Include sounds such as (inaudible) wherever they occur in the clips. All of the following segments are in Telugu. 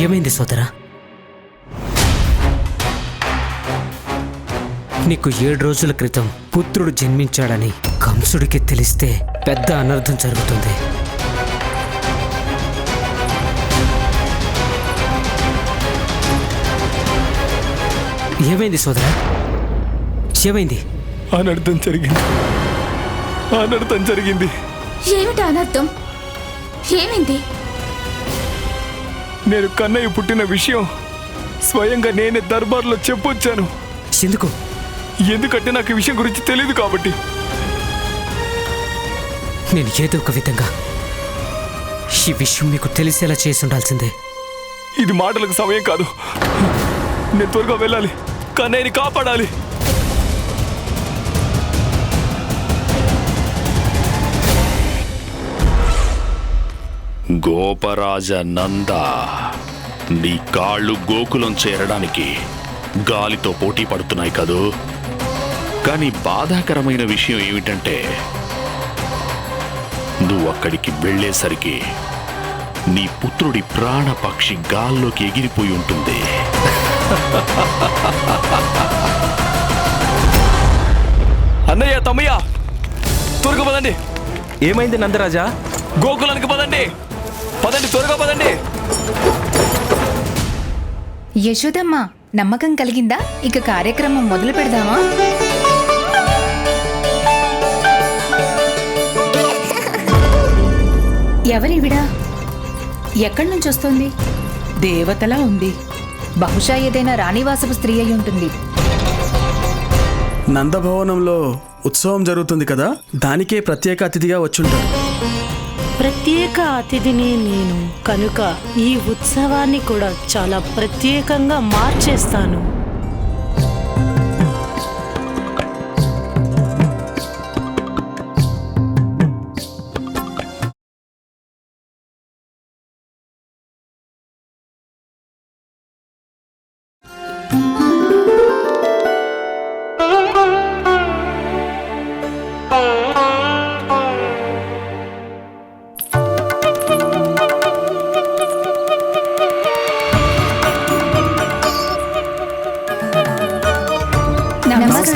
ఏమైంది సోదరా? నీకు ఏడు రోజుల క్రితం పుత్రుడు జన్మించాడని కంసుడికి తెలిస్తే పెద్ద అనర్థం జరుగుతుంది. ఏమైంది సోదరా? ఏమైంది? అనర్థం జరిగింది. అనర్థం జరిగింది. ఏమిటి అనర్థం? ఏమైంది? నేను కన్నయ్య పుట్టిన విషయం. స్వయంగా నేనే దర్బార్లో చెప్పొచ్చాను. ఎందుకు ఎందుకంటే నాకు ఈ విషయం గురించి తెలియదు కాబట్టి. నేను ఏదో ఒక విధంగా ఈ విషయం మీకు తెలిసేలా చేసి ఉండాల్సిందే. ఇది మాటలకు సమయం కాదు. నేను త్వరగా వెళ్ళాలి. కన్నయ్యని కాపాడాలి. గోపరాజ నంద నీ కాళ్ళు గోకులం చేరడానికి గాలితో పోటీ పడుతున్నాయి కదూ. కానీ బాధాకరమైన విషయం ఏమిటంటే నువ్వు అక్కడికి వెళ్ళేసరికి నీ పుత్రుడి ప్రాణపక్షి గాల్లోకి ఎగిరిపోయి ఉంటుంది. అన్నయ్య తమ్మయ్య త్వరగా పదండి. ఏమైంది నందరాజా? గోకులానికి పదండి. పదండి త్వరగా పదండి. యశోదమ్మ నమ్మకం కలిగిందా? ఇక కార్యక్రమం మొదలు పెడదామా? ఎవరివిడా? ఎక్కడి నుంచి వస్తోంది? దేవతలా ఉంది. బహుశా ఏదైనా రాణివాసపు స్త్రీ అయి ఉంటుంది. నందభవనంలో ఉత్సవం జరుగుతుంది కదా? దానికే ప్రత్యేక అతిథిగా వచ్చుంటారు. ప్రత్యేక అతిథిని నేను కనుక ఈ ఉత్సవాన్ని కూడా చాలా ప్రత్యేకంగా మార్చేస్తాను.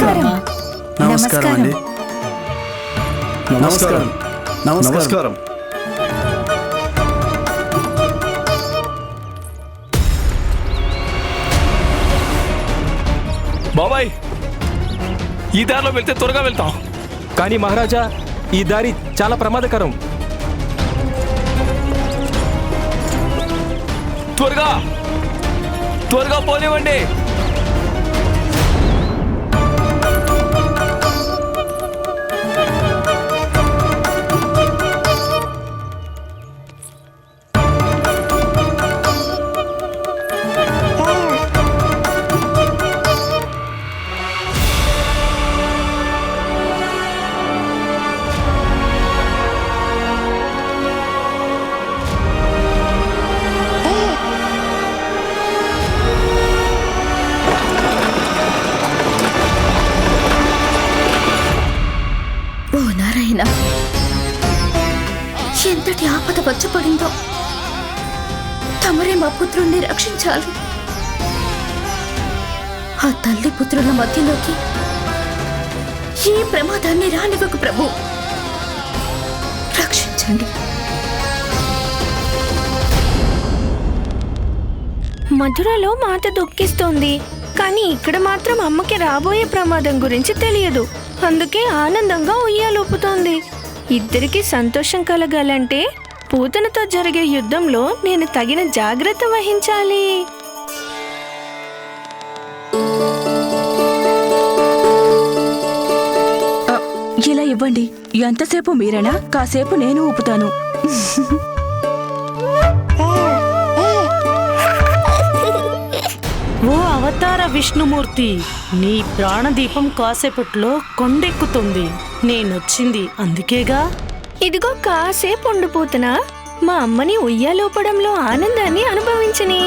నమస్కారం. నమస్కారం. అండి నమస్కారం. నమస్కారం. నమస్కారం. బాబాయ్ ఈ దారిలో వెళ్తే త్వరగా వెళ్తాం. కానీ మహారాజా ఈ దారి చాలా ప్రమాదకరం. త్వరగా త్వరగా పోనివ్వండి. పుత్రుల మధ్యలోకి. ఈ ప్రమాదాన్ని రానివ్వకు ప్రభు. రక్షించండి. మధురలో మాత దుఃఖిస్తోంది. కానీ ఇక్కడ మాత్రం అమ్మకి రాబోయే ప్రమాదం గురించి తెలియదు. అందుకే ఆనందంగా ఉయ్యాలూపుతోంది ఇద్దరికి సంతోషం కలగాలంటే పూతనతో జరిగే యుద్ధంలో నేను తగిన జాగ్రత్త వహించాలి. ఇవ్వండి. ఎంతసేపు మీరేనా? కాసేపు నేను ఊపుతాను. ఓ అవతార విష్ణుమూర్తి నీ ప్రాణదీపం కాసేపట్లో కొండెక్కుతుంది. నేనొచ్చింది అందుకేగా? ఇదిగో కాసేపు ఉండిపోతున్నా. మా అమ్మని ఉయ్యాలోపడంలో ఆనందాన్ని అనుభవించని.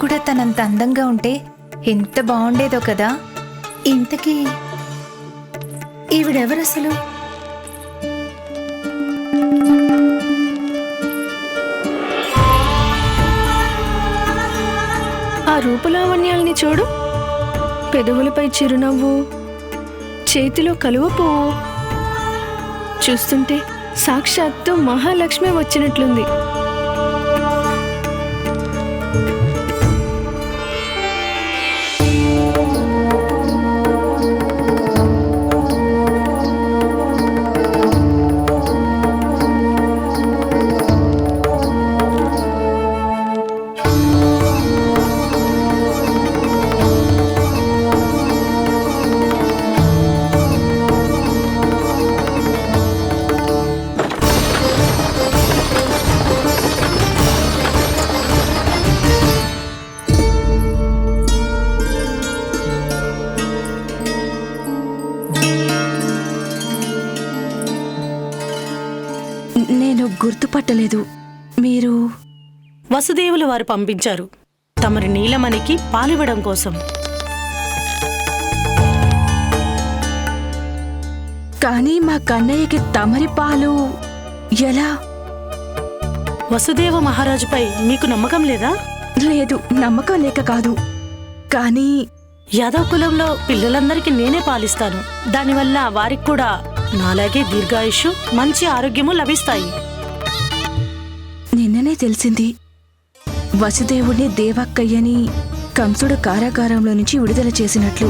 కూడా తనంత అందంగా ఉంటే ఎంత బాగుండేదో కదా. ఇంతకీ ఈవిడెవరు అసలు? ఆ రూపలావణ్యాల్ని చూడు. పెదవులపై చిరునవ్వు చేతిలో కలువ పువ్వు చూస్తుంటే సాక్షాత్తు మహాలక్ష్మి వచ్చినట్లుంది. గుర్తుపట్టలేదు మీరు వసుదేవులు వారు పంపించారు. తమరి నీలమణికి పాలివ్వడం కోసం. కానీ మా కన్నయ్యకి తమరి పాలు ఎలా? వసుదేవ మహారాజుపై మీకు నమ్మకం లేదా? లేదు నమ్మకం లేక కాదు. కానీ యాదవ్ కులంలో పిల్లలందరికీ నేనే పాలిస్తాను. దానివల్ల వారికి కూడా నాలాగే దీర్ఘాయుషు మంచి ఆరోగ్యము లభిస్తాయి. నిన్ననే తెలిసింది. వసుదేవుడిని దేవక్కయ్యని కంసుడు కారాగారంలో నుంచి విడుదల చేసినట్లు.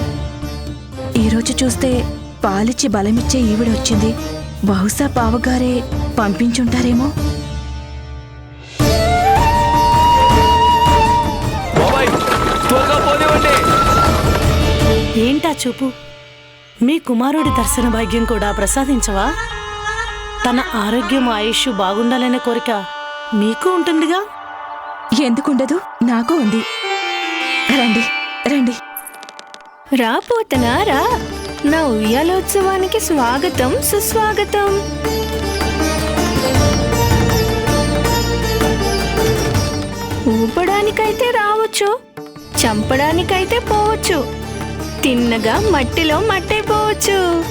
ఈరోజు చూస్తే పాలిచ్చి బలమిచ్చే ఈవిడొచ్చింది. బహుశా బావగారే పంపించుంటారేమో? ఏంటా చూపు? మీ కుమారుడి దర్శన భాగ్యం కూడా ప్రసాదించవా? తన ఆరోగ్యం ఆయుష్ బాగుండాలనే కోరిక మీకు ఉంటుందిగా? ఎందుకుండదు? నాకు ఉంది. రండి రండి. రా పోతనా రా. నా ఉయ్యాలోత్సవానికి స్వాగతం సుస్వాగతం. ఊపడానికైతే రావచ్చు చంపడానికైతే పోవచ్చు తిన్నగా మట్టిలో మట్టైపోవచ్చు.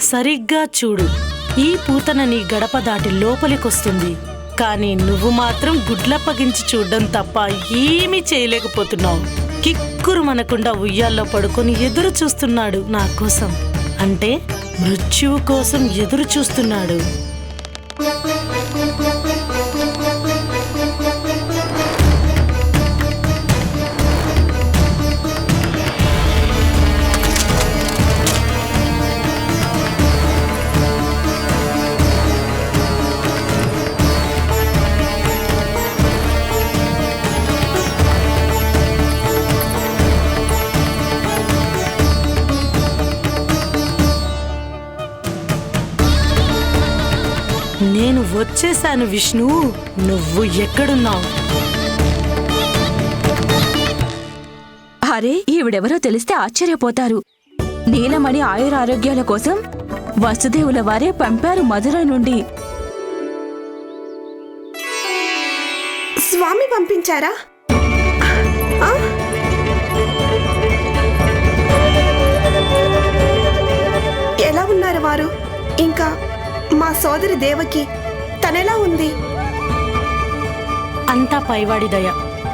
సరిగ్గా చూడు. ఈ పూతన నీ గడప దాటి లోపలికొస్తుంది. కానీ నువ్వు మాత్రం గుడ్లప్పగించి చూడడం తప్ప ఏమీ చేయలేకపోతున్నావు. కిక్కురు మనకుండా ఉయ్యాల్లో పడుకొని ఎదురు చూస్తున్నాడు నా కోసం. అంటే మృత్యువు కోసం ఎదురు చూస్తున్నాడు. వచ్చేశాను విష్ణు. నువ్వు ఎక్కడున్నావు? అరే ఈవిడెవరో తెలిస్తే ఆశ్చర్యపోతారు. నీలమణి ఆయురారోగ్యాల కోసం వసుదేవుల వారే పంపారు మధుర నుండి. స్వామి పంపించారా? ఆ? ఎలా ఉన్నారు వారు? ఇంకా మా సోదరి దేవకి తనెలా ఉంది? అంతా పైవాడి దయ.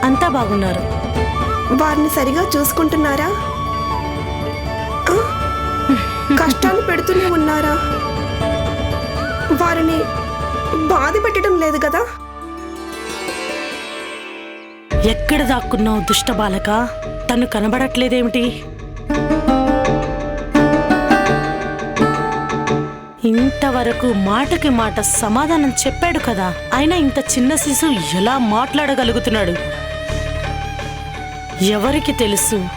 అంతా బాగున్నారు. వారిని సరిగా చూసుకుంటున్నారా? కష్టాలు పెడుతూనే ఉన్నారా? వారిని బాధ పెట్టడం లేదు కదా? ఎక్కడ దాక్కున్నావు దుష్ట బాలక? తను కనబడట్లేదేమిటి? ఇంతవరకు మాటకి మాట సమాధానం చెప్పాడు కదా. అయినా ఇంత చిన్న శిశు ఎలా మాట్లాడగలుగుతున్నాడు? ఎవరికి తెలుసు?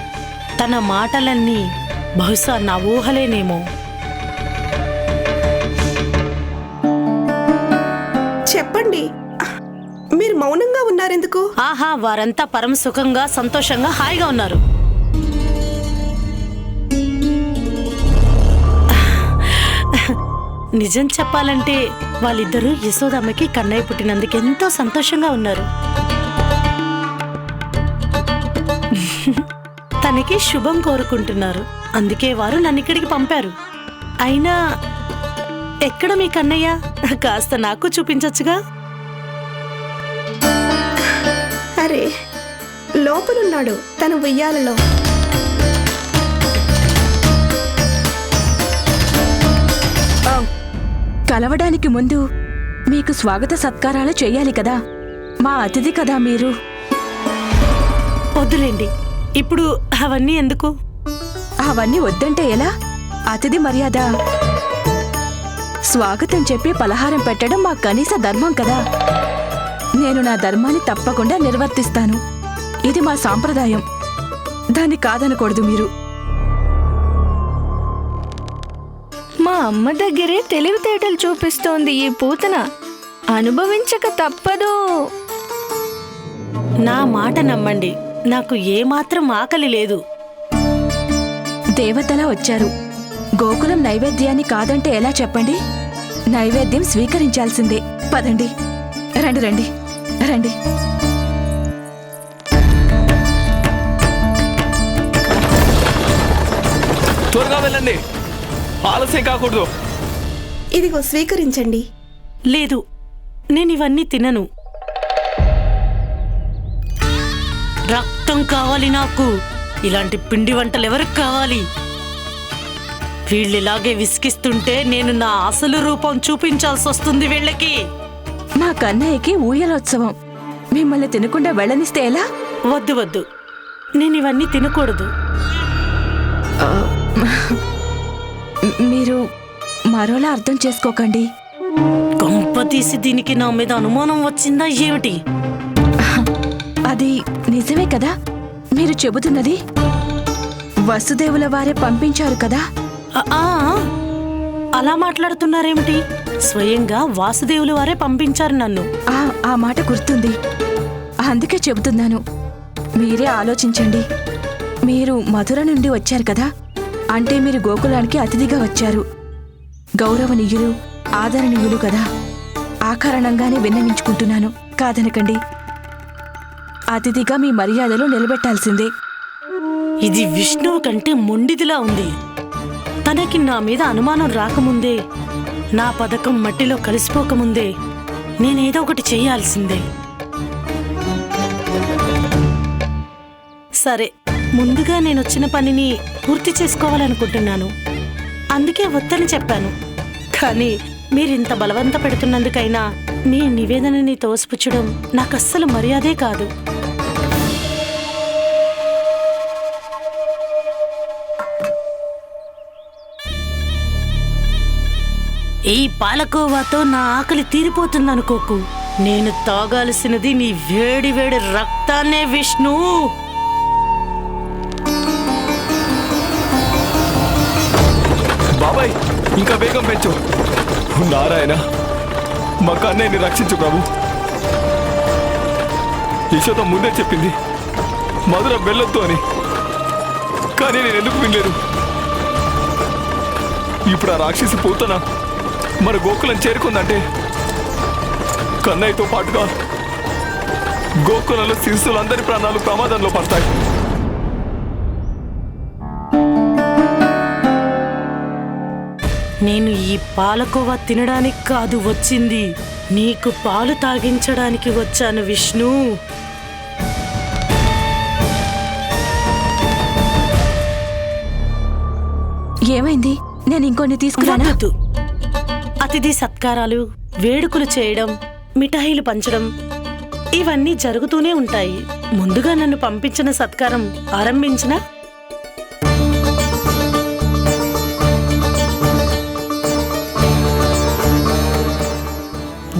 తన మాటలన్నీ బహుశా నా ఊహలేనేమో. చెప్పండి. మీరు మౌనంగా ఉన్నారెందుకు? ఆహా వారంతా పరమ సుఖంగా సంతోషంగా హాయిగా ఉన్నారు. నిజం చెప్పాలంటే వాళ్ళిద్దరూ యశోదమ్మకి కన్నయ్య పుట్టినందుకు ఎంతో సంతోషంగా ఉన్నారు. (laughs) తనకి శుభం కోరుకుంటున్నారు. అందుకే వారు నన్ను ఇక్కడికి పంపారు. అయినా ఎక్కడ మీ కన్నయ్య? కాస్త నాకు చూపించచ్చుగా? అరే లోపలున్నాడు తన ఉయ్యాలలో. కలవడానికి ముందు మీకు స్వాగత సత్కారాలు చేయాలి కదా? మా అతిథి కదా మీరు. వద్దులేండి. ఇప్పుడు అవన్నీ ఎందుకు? అవన్నీ వద్దంటే ఎలా? అతిథి మర్యాద. స్వాగతం చెప్పి పలహారం పెట్టడం మా కనీస ధర్మం కదా? నేను నా ధర్మాన్ని తప్పకుండా నిర్వర్తిస్తాను. ఇది మా సాంప్రదాయం. దాన్ని కాదనకూడదు మీరు. మా అమ్మ దగ్గరే తెలివితేటలు చూపిస్తోంది ఈ పూతన. అనుభవించక తప్పదు. నా మాట నమ్మండి. నాకు ఏమాత్రం ఆకలి లేదు. దేవతలా వచ్చారు. గోకులం నైవేద్యాన్ని కాదంటే ఎలా చెప్పండి? నైవేద్యం స్వీకరించాల్సిందే. పదండి. రండి రండి రండి. త్వరగా వెళ్ళండి. ఆలస్యం కాకూడదు. ఇదిగో స్వీకరించండి. లేదు నేను ఇవన్నీ తినను. రక్తం కావాలి నాకు. ఇలాంటి పిండి వంటలు ఎవరికి కావాలి? వీళ్ళిలాగే విసిగిస్తుంటే నేను నా అసలు రూపం చూపించాల్సి వస్తుంది వీళ్ళకి. మా కన్నయ్యకి ఊయలోత్సవం. మిమ్మల్ని తినకుండా వెళ్ళనిస్తే ఎలా? వద్దు వద్దు. నేను ఇవన్నీ తినకూడదు. మీరు మరోలా అర్థం చేసుకోకండి. కొంప తీసి దీనికి నా మీద అనుమానం వచ్చిందా ఏమిటి? అది నిజమే కదా? మీరు చెబుతున్నది వసుదేవుల వారే పంపించారు కదా? అలా మాట్లాడుతున్నారేమిటి? స్వయంగా వాసుదేవుల వారే పంపించారు నన్ను. ఆ ఆ మాట గుర్తుంది. అందుకే చెబుతున్నాను. మీరే ఆలోచించండి. మీరు మధుర నుండి వచ్చారు కదా? అంటే మీరు గోకులానికి అతిథిగా వచ్చారు. గౌరవనీయులు ఆదరణీయులు కదా. ఆ కారణంగానే విన్నవించుకుంటున్నాను. కాదనకండి. అతిథిగా మీ మర్యాదలు నిలబెట్టాల్సిందే. ఇది విష్ణువు కంటే మొండిదిలా ఉంది. తనకి నా మీద అనుమానం రాకముందే నా పథకం మట్టిలో కలిసిపోకముందే నేనేదో ఒకటి చేయాల్సిందే. సరే ముందుగా నేను వచ్చిన పనిని పూర్తి చేసుకోవాలనుకుంటున్నాను. అందుకే వద్దని చెప్పాను. కానీ మీరింత బలవంత పెడుతున్నందుకైనా మీ నివేదనని తోసిపుచ్చడం నాకు అస్సలు మర్యాదే కాదు. ఈ పాలకోవాతో నా ఆకలి తీరిపోతుందనుకోకు. నేను తాగాల్సినది నీ వేడి వేడి రక్తాన్నే విష్ణు! ఇంకా వేగం పెంచు. నారాయణ మా కన్నయ్యని రక్షించు ప్రభు. యశోద ముందే చెప్పింది మధుర వెళ్ళొద్దు అని. కానీ నేను ఎందుకు వినలేదు? ఇప్పుడు ఆ రాక్షసి పోతన మన గోకులం చేరుకుందంటే కన్నయ్యతో పాటుగా గోకులంలో శిశువులందరి ప్రాణాలు ప్రమాదంలో పడతాయి. నేను ఈ పాలకోవా తినడానికి కాదు వచ్చింది. నీకు పాలు తాగించడానికి వచ్చాను విష్ణు. ఏమైంది? నేను ఇంకొన్ని తీసుకురానా? వద్దు అతిథి సత్కారాలు వేడుకలు చేయడం మిఠాయిలు పంచడం ఇవన్నీ జరుగుతూనే ఉంటాయి. ముందుగా నన్ను పంపించిన సత్కారం ఆరంభించిన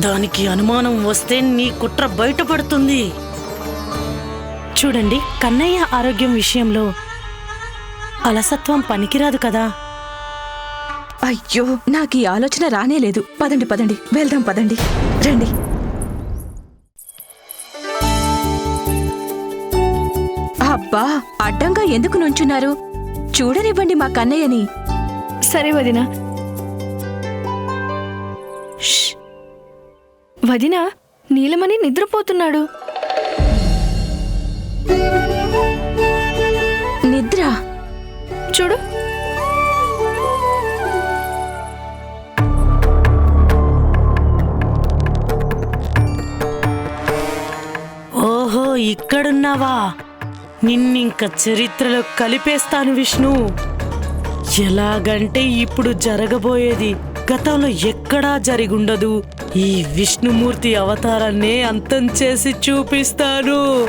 దానికి అనుమానం వస్తే నీ కుట్ర బయటపడుతుంది. చూడండి కన్నయ్య ఆరోగ్యం విషయంలో అలసత్వం పనికిరాదు కదా. అయ్యో నాకు ఈ ఆలోచన రానే లేదు. పదండి పదండి వెళ్దాం పదండి. రండి. అబ్బా అడ్డంగా ఎందుకు నుంచున్నారు? చూడనివ్వండి మా కన్నయ్యని. సరే వదిన వదిన నీలమణి నిద్రపోతున్నాడు. చూడు. ఓహో ఇక్కడున్నావా? నిన్నింక చరిత్రలో కలిపేస్తాను విష్ణు. ఎలాగంటే ఇప్పుడు జరగబోయేది గతంలో ఎక్కడా జరిగుండదు. ఈ విష్ణుమూర్తి అవతారాన్నే అంతం చేసి చూపిస్తాను.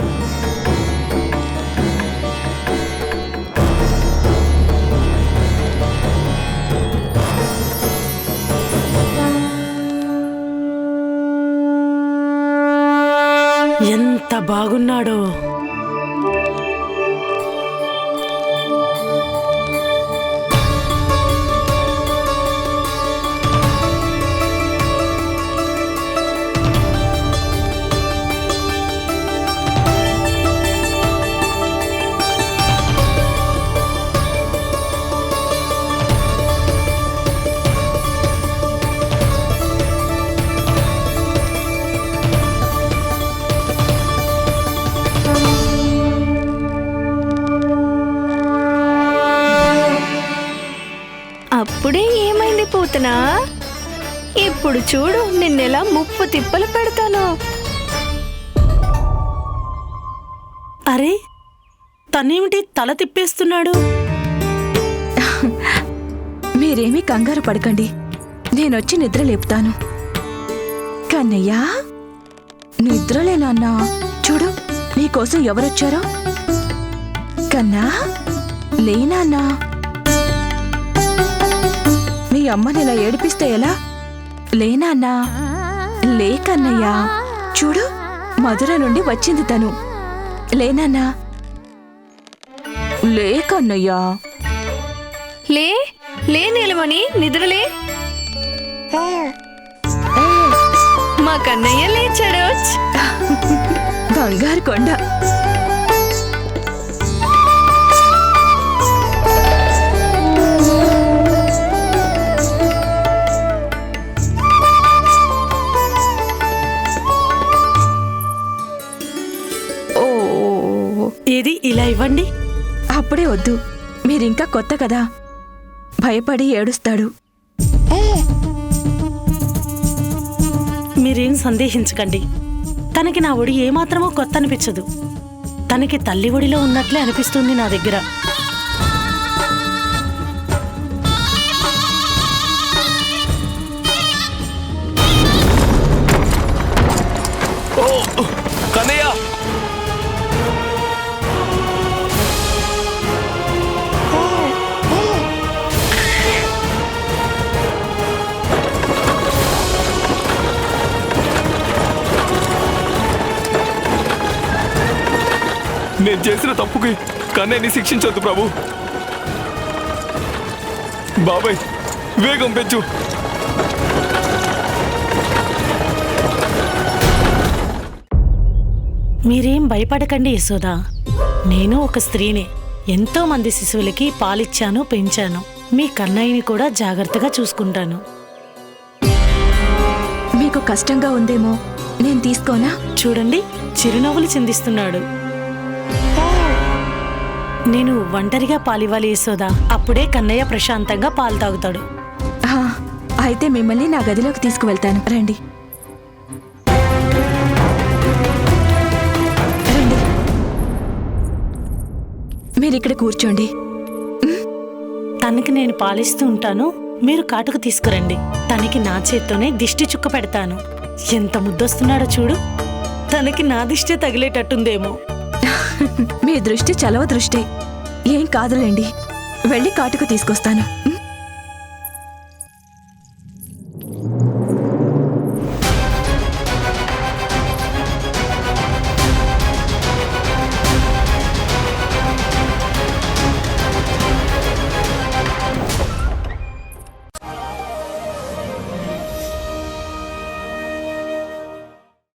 ఇప్పుడు చూడు నిన్నెలా ముప్పు తిప్పలు పెడతాను. అరే తనేమిటి తల తిప్పేస్తున్నాడు? మీరేమీ కంగారు పడకండి. నేనొచ్చి నిద్ర లేపుతాను. కన్నయ్య నిద్రలే నాన్న చూడు నీకోసం ఎవరొచ్చారో. కన్నా లేనాన్నా. మీ అమ్మని ఇలా ఏడిపిస్తే ఎలా? లేనాన్నా లే కన్నయ్య. చూడు మధుర నుండి వచ్చింది తను. లేనాన్నా లే కన్నయ్యా. లే లే నిలవని నిద్రలే మా కన్నయ్య లేచాడు. బంగారు కొండ. ఇలా ఇవ్వండి. అప్పుడే వద్దు. మీరింకా కొత్త కదా. భయపడి ఏడుస్తాడు. మీరేం సందేహించకండి. తనకి నా ఒడి ఏమాత్రమో కొత్త అనిపించదు. తనకి తల్లి ఒడిలో ఉన్నట్లే అనిపిస్తుంది నా దగ్గర. నేను చేసిన తప్పుకి కన్నయ్యని శిక్షించొద్దు ప్రభు. బాబాయ్ వేగం పెంచు. మీరేం భయపడకండి యశోదా. నేను ఒక స్త్రీనే. ఎంతో మంది శిశువులకి పాలిచ్చాను పెంచాను. మీ కన్నయ్యని కూడా జాగ్రత్తగా చూసుకుంటాను. మీకు కష్టంగా ఉందేమో నేను తీసుకోనా? చూడండి చిరునవ్వులు చిందిస్తున్నాడు. నేను ఒంటరిగా పాలివ్వాలి యశోదా. అప్పుడే కన్నయ్య ప్రశాంతంగా పాలు తాగుతాడు. అయితే మిమ్మల్ని నా గదిలోకి తీసుకువెళ్తాను. రండి. రండి. మీరిక్కడ కూర్చోండి. తనకి నేను పాలిస్తూ ఉంటాను. మీరు కాటుకు తీసుకురండి. తనకి నా చేత్తోనే దిష్టి చుక్క పెడతాను. ఎంత ముద్దొస్తున్నాడో చూడు. తనకి నా దిష్టి తగిలేటట్టుందేమో. మీ దృష్టి చలవ దృష్టి. ఏం కాదులేండి. వెళ్ళి కాటుకు తీసుకొస్తాను.